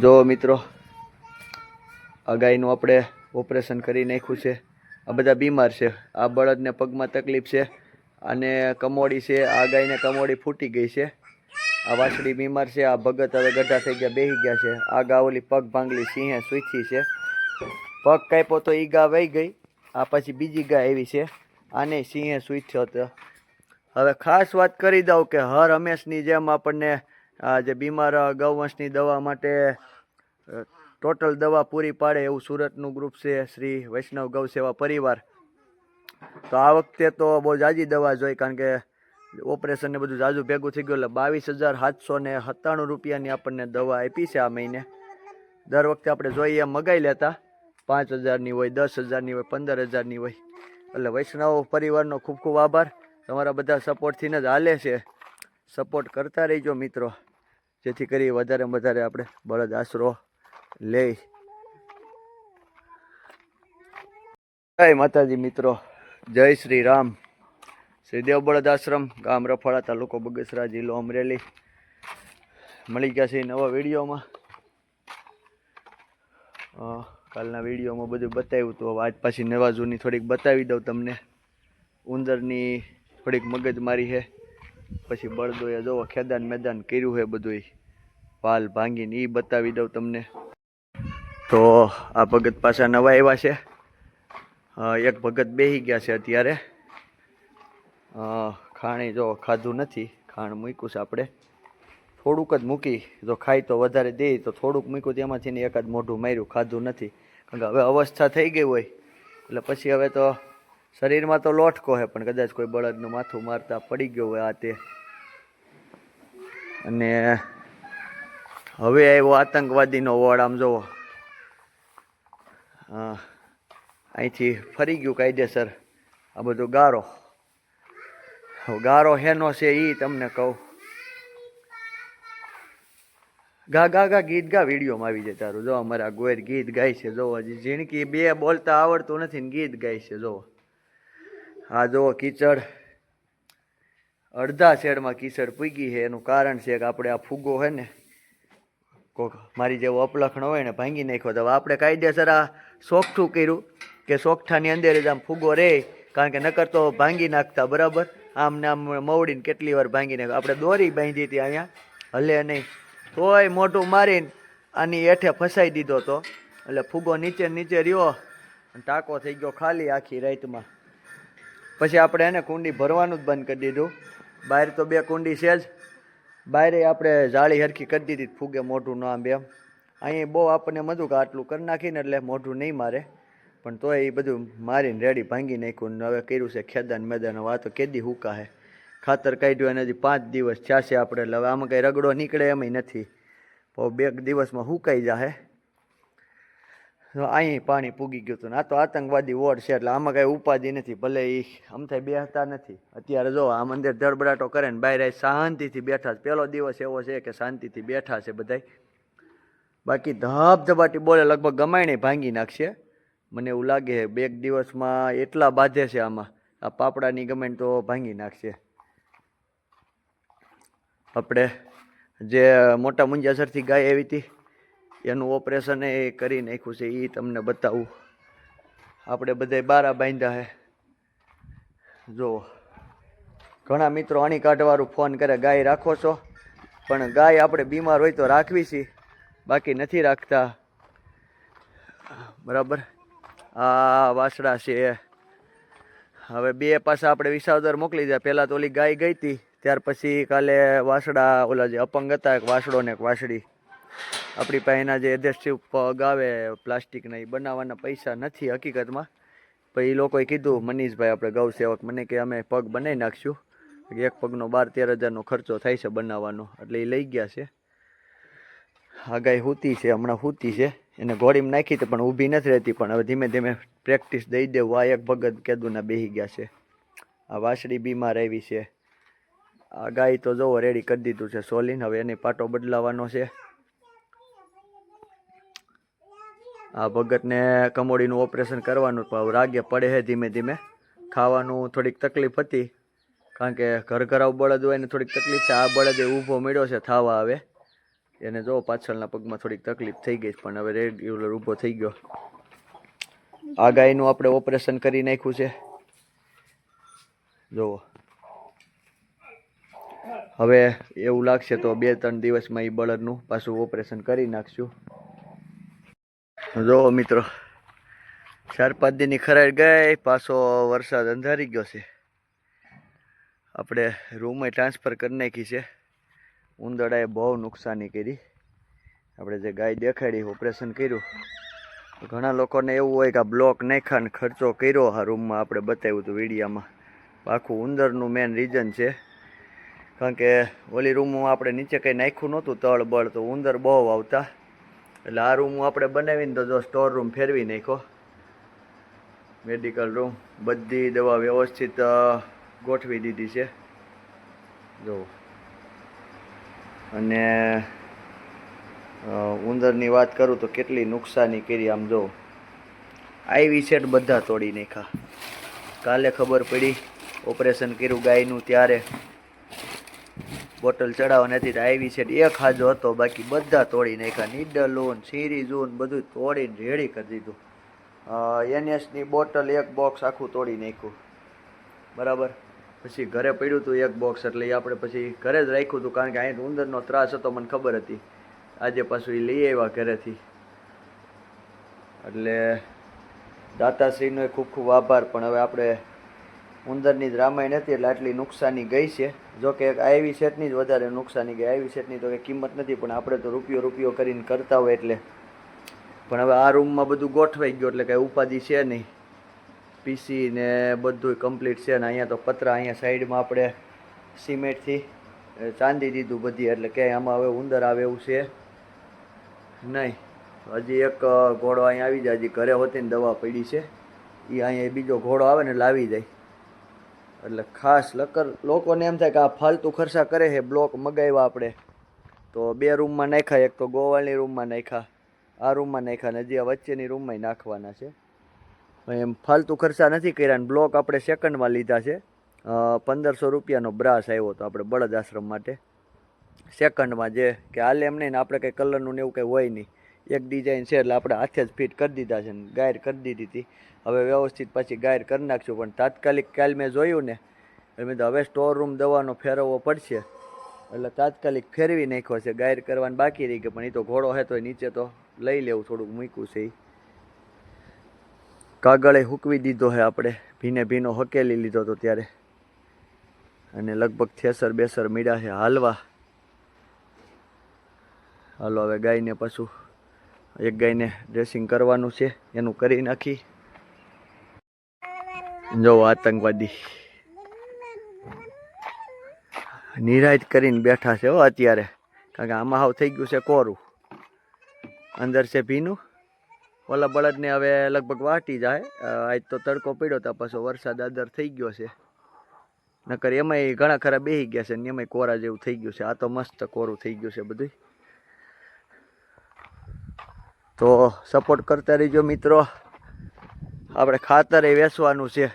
જો મિત્રો આ ગાયનું આપણે ઓપરેશન કરી નાખ્યું છે. આ બધા બીમાર છે. આ બળદને પગમાં તકલીફ છે અને કમોડી છે. આ ગાયને કમોડી ફૂટી ગઈ છે. આ વાછડી બીમાર છે. આ ભગત હવે ગઢા થઈ ગયા બેહી ગયા છે. આ ગા ઓલી પગ ભાંગલી સિંહે સૂચી છે. પગ કાપ્યો તો એ ગા વહી ગઈ. આ પછી બીજી ગા એવી છે. આને સિંહે સૂચ્યો હતો હવે ખાસ વાત કરી દઉં કે હર હંમેશની જેમ આપણને જે બીમાર ગૌવંશની દવા માટે ટોટલ દવા પૂરી પાડે એવું સુરતનું ગ્રુપ છે શ્રી વૈષ્ણવ ગૌ સેવા પરિવાર. તો આ વખતે તો બહુ જાજી દવા જોઈ, કારણ કે ઓપરેશન ને બધું જાજુ ભેગું થઈ ગયું, એટલે બાવીસ હજાર સાતસો ને સત્તાણું રૂપિયાની આપણને દવા આપી છે આ મહિને. દર વખતે આપણે જોઈએ મગાઈ લેતા, પાંચ હજારની હોય, દસ હજારની હોય, પંદર હજારની હોય. એટલે વૈષ્ણવ પરિવારનો ખૂબ ખૂબ આભાર. તમારા બધા સપોર્ટથી જ હાલે છે. સપોર્ટ કરતા રહીજો મિત્રો. જેથી કરી વધારે વધારે આપણે બળદ આશરો લઈ. જય માતાજી મિત્રો. જય શ્રી રામ શ્રીદેવ બળદ આશ્રમ, ગામ રફાળા તાલુકો બગસરા જિલ્લો અમરેલી. મળી ગયા છે નવા વિડીયોમાં. કાલના વિડીયોમાં બધું બતાવ્યું તો હવે આજ પાછી નવા જૂની થોડીક બતાવી દઉં તમને. ઉંદરની થોડીક મગજમારી છે. પછી બળદોએ જોવો ખેદાન મેદાન કર્યું છે બધુંય, વાલ ભાંગીને એ બતાવી દઉં તમને. તો આ ભગત પાછા નવા આવ્યા છે. એક ભગત બેસી ગયા છે અત્યારે. ખાણી જો ખાધું નથી, ખાણ મૂક્યું છે આપણે. થોડુંક જ મૂકી, જો ખાય તો વધારે દે, તો થોડુંક મૂક્યું તેમાંથી એકાદ મોઢું માર્યું, ખાધું નથી. કારણ કે હવે અવસ્થા થઈ ગઈ હોય. એટલે પછી હવે તો શરીરમાં તો લોટકો છે પણ કદાચ કોઈ બળદનું માથું મારતા પડી ગયો હોય આ તે. અને હવે આવ્યો આતંકવાદીનો વોર્ડ, આમ હા, અહીંથી ફરી ગયું કાયદેસર. આ બધું ગારો. ગારો હેનો છે એ તમને કહું. ગા ગા ગા, ગીત ગા વિડીયોમાં આવી જાય તારું. જો અમારા ગોયર ગીત ગાય છે જો હજી ઝીણકી બે બોલતા આવડતું નથી ને ગીત ગાય છે જો આ જો કીચડ. અડધા શેડમાં કીચડ પૂગી છે. એનું કારણ છે કે આપણે આ ફુગ્ગો હોય ને, કોક મારી જેવો અપલખણ હોય ને, ભાંગી નાખ્યો. તો આપણે કાયદેસર આ સોખઠું કર્યું કે સોખઠાની અંદર જ આમ ફૂગો રહે કારણ કે નકર તો ભાંગી નાખતા, બરાબર? આમ ને આમ મવડીને કેટલી વાર ભાંગી નાખ્યો આપણે દોરી બાંધી હતી અહીંયા. હલે નહીં. તોય મોઢું મારીને આની હેઠે ફસાઈ દીધો તો. એટલે ફુગ્ગો નીચે નીચે રહ્યો અને ટાંકો થઈ ગયો ખાલી આખી રાતમાં. પછી આપણે એને કુંડી ભરવાનું જ બંધ કરી દીધું. બહાર તો બે કુંડી છે જ. બહારે આપણે જાળી હરખી કરી દીધી ફૂગે મોઢું ના એમ. અહીં બહુ આપણને મધું કે આટલું કરી નાખીને એટલે મોઢું નહીં મારે. પણ તોય એ બધું મારીને રેડી ભાંગી નાખ્યું હવે કર્યું છે ખેદાન મેદાન. આ તો કેદી હુકા હે. ખાતર કાઢ્યું એને હજી પાંચ દિવસ થયા છે આપણે. એટલે હવે આમાં કંઈ રગડો નીકળે એમ નથી. બે દિવસમાં હુકાઈ જાહે. અહીં પાણી પૂગી ગયું હતું આ તો આતંકવાદી વોર્ડ છે, એટલે આમાં કાંઈ ઉપાધિ નથી, ભલે એ અમથાઈ બેહતા નથી. અત્યારે જો આ મંદિર ધડબડાટો કરે ને બહાર શાંતિથી બેઠા છે. પહેલો દિવસ એવો છે કે શાંતિથી બેઠા છે બધાય. બાકી ધબધબાટી બોલે લગભગ ગમાયણે ભાંગી નાખશે. મને એવું લાગે બે દિવસમાં એટલા બાધે છે આમાં. આ પાપડાની ગમાઈને તો ભાંગી નાખશે. આપણે જે મોટા મુંજાસરથી ગાય આવી હતી એનું ઓપરેશન એ કરી નાખ્યું છે એ તમને બતાવું. આપણે બધાય બારા બાંધ્યા હે. જો, ઘણા મિત્રો અણી કાઢવાળું ફોન કરે, ગાય રાખો છો? પણ ગાય આપણે બીમાર હોય તો રાખવી છે, બાકી નથી રાખતા. બરાબર? આ વાસડા છે. હવે બે પાછા આપણે વિસાવદર મોકલી દે. પહેલાં તો ઓલી ગાય ગઈ હતી, ત્યાર પછી કાલે વાસડા ઓલા જે અપંગ હતા, એક વાસડો ને એક વાસડી આપણી પાસે એના જે એડેસ્ટિવ પગ આવે પ્લાસ્ટિકના એ બનાવવાના પૈસા નથી હકીકતમાં. પછી એ લોકોએ કીધું, મનીષભાઈ, આપણે ગૌ મને કે, અમે પગ બનાવી નાખશું. એક પગનો બાર તેર હજારનો ખર્ચો થાય છે બનાવવાનો. એટલે એ લઈ ગયા છે. આ ગાય હૂતી છે, હમણાં હૂતી છે. એને ઘોડીમાં નાખી હતી, પણ ઊભી નથી રહેતી. પણ હવે ધીમે ધીમે પ્રેક્ટિસ દઈ દેવું. આ એક ભગત કેદુના બેહી ગયા છે. આ વાસળી બીમાર આવી છે. આ ગાય તો જુઓ રેડી કરી દીધું છે સોલીન. હવે એની પાટો બદલાવાનો છે. આ ભગતને કમોડીનું ઓપરેશન કરવાનું પણ રાગે પડે છે ધીમે ધીમે. ખાવાનું થોડીક તકલીફ હતી, કારણ કે ઘર ઘરાવ બળદ હોય ને થોડીક તકલીફ છે. આ બળદ ઊભો મળ્યો છે થાવા આવે એને જો પાછળના પગમાં થોડીક તકલીફ થઈ ગઈ પણ હવે રેગ્યુલર ઊભો થઈ ગયો. આ ગાયનું આપણે ઓપરેશન કરી નાખ્યું છે. જુઓ. હવે એવું લાગશે તો બે ત્રણ દિવસમાં એ બળદનું પાછું ઓપરેશન કરી નાખશું. જો મિત્રો ચાર પાંચ દિનની ખરાઈ ગઈ, પાછો વરસાદ અંધારી ગયો છે. આપણે રૂમે ટ્રાન્સફર કરી નાખી છે. ઉંદરડાએ બહુ નુકસાની કરી. આપણે જે ગાય દેખાડી ઓપરેશન કર્યું. ઘણા લોકોને એવું હોય કે આ બ્લોક નાખ્યા ને ખર્ચો કર્યો આ રૂમમાં. આપણે બતાવ્યું હતું વિડીયામાં. આખું ઉંદરનું મેન રીઝન છે. કારણ કે ઓલી રૂમમાં આપણે નીચે કંઈ નાખ્યું નહોતું તળ બળ તો ઉંદર બહુ આવતા. એટલે આ રૂમ આપણે બનાવીને તો જો સ્ટોર રૂમ ફેરવી નાખ્યો. મેડિકલ રૂમ બધી દવા વ્યવસ્થિત ગોઠવી દીધી છે. જો. અને ઉંદરની વાત કરું તો કેટલી નુકસાની કરી આમ જો. આવી સેટ બધા તોડી નાખ્યા. કાલે ખબર પડી ઓપરેશન કર્યું ગાયનું ત્યારે. બોટલ ચડાવવા નથી તો છે એક હાજો હતો, બાકી બધા તોડી નાખ્યા. નીડલોન સિરીઝોન બધું તોડીને રેડી કરી દીધું. એનએસની બોટલ એક બોક્સ આખું તોડી નાખ્યું. બરાબર? પછી ઘરે પડ્યું હતું એક બોક્સ એટલે આપણે પછી ઘરે જ રાખ્યું હતું કારણ કે અહીં ઉંદરનો ત્રાસ હતો, મને ખબર હતી. આજે પાછું એ લઈ આવ્યા ઘરેથી. એટલે દાતાશ્રીનો ખૂબ ખૂબ આભાર, પણ હવે આપણે ઉંદરની જ રામાયણ હતી એટલે આટલી નુકસાની ગઈ છે. જો કે આઈવી સેટની જ વધારે નુકસાની ગઈ, આવી સેટની તો કંઈ કિંમત નથી, પણ આપણે તો રૂપિયો રૂપિયો કરીને કરતા હોય એટલે. પણ હવે આ રૂમમાં બધું ગોઠવાઈ ગયું એટલે કાંઈ ઉપાધિ છે નહીં. પીસી ને બધું કમ્પ્લીટ છે ને અહીંયા તો પતરા અહીંયા સાઈડમાં આપણે સિમેન્ટથી ચાંદી દીધું બધી, એટલે ક્યાંય આમાં હવે ઉંદર આવે એવું છે નહીં. હજી એક ઘોડો અહીંયા આવી જાય, હજી ઘરે હોતી ને દવા પડી છે. એ અહીંયા બીજો ઘોડો આવે ને લાવી આવી જાય. એટલે ખાસ લકર લોકોને એમ થાય કે આ ફાલતુ ખર્ચા કરે છે બ્લોક મગાવ્યા આપણે. તો બે રૂમમાં નાખ્યા, એક તો ગોવાળની રૂમમાં નાખ્યા, આ રૂમમાં નાખ્યા ને આ વચ્ચેની રૂમમાં નાખવાના છે. એમ ફાલતુ ખર્ચા નથી કર્યા ને બ્લોક આપણે સેકન્ડમાં લીધા છે. પંદરસો રૂપિયાનો બ્રાસ આવ્યો હતો આપણે બળદ આશ્રમ માટે. સેકન્ડમાં જે, કે હાલે એમ નહીં આપણે કંઈ કલરનું ને એવું કંઈ હોય નહીં. એક ડિઝાઇન છે એટલે આપણે હાથે જ ફિટ કરી દીધા છે ને ગાયર કરી દીધી હતી. હવે વ્યવસ્થિત પછી ગાયર કરી નાખશું, પણ તાત્કાલિક કાલ મેં જોયું ને, એટલે મેં તો હવે સ્ટોર રૂમ દવાનો ફેરવવો પડશે. એટલે તાત્કાલિક ફેરવી નાખ્યો છે, ગાયર કરવાની બાકી રહી ગઈ, પણ એ તો ઘોડો હે તો નીચે તો લઈ લેવું થોડુંક મૂક્યું છે એ. કાગળે હૂકવી દીધો છે આપણે, ભીને ભીનો હકેલી લીધો હતો ત્યારે. અને લગભગ થેસર બેસર મીડા છે હાલવા. હાલો હવે ગાયને પાછું એક ગાયને ડ્રેસિંગ કરવાનું છે, એનું કરી નાખી. જો આતંકવાદી. નિરાજ કરીને બેઠા છે હો અત્યારે. કારણ કે આમાં હાવ થઈ ગયું છે કોરું. અંદર છે ભીનું. ઓલા બળદને હવે લગભગ વાટી જાય. આજ તો તડકો પડ્યો તો પાછો વરસાદ આદર થઈ ગયો છે. નકર એમાંય ઘણા ખરા બેહી ગયા છે ને એમાંય કોરા જેવું થઈ ગયું છે. આ તો મસ્ત કોરું થઈ ગયું છે બધું તો સપોર્ટ કરતા રહીજો મિત્રો. આપણે ખાતરે વેચવાનું છે.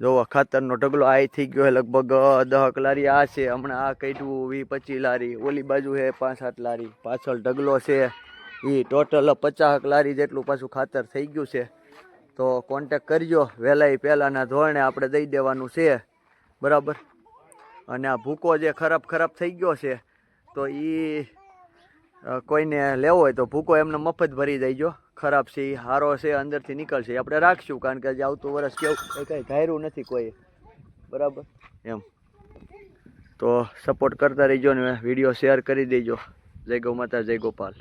જોવો, ખાતરનો ઢગલો આ થઈ ગયો છે લગભગ દહક લારી. આ છે હમણાં આ કાઢ્યું વી પચીસ લારી. ઓલી બાજુ છે પાંચ સાત લારી. પાછળ ઢગલો છે. એ ટોટલ પચાસ લારી જેટલું પાછું ખાતર થઈ ગયું છે. તો કોન્ટેક કરજો. વહેલાઈ પહેલાંના ધોરણે આપણે દઈ દેવાનું છે. બરાબર? અને આ ભૂકો જે ખરાબ ખરાબ થઈ ગયો છે, તો એ કોઈને લેવો હોય તો ભૂકો એમને મફત ભરી દેજો. ખરાબ છે હારો છે, અંદરથી નીકળશે. આપણે રાખશું, કારણ કે હજી આવતું વર્ષ કેવું કંઈ ઘાયરું નથી કોઈ. બરાબર? એમ. તો સપોર્ટ કરતા રહીજો ને, વીડિયો શેર કરી દેજો. જય ગૌ માતા, જય ગોપાલ.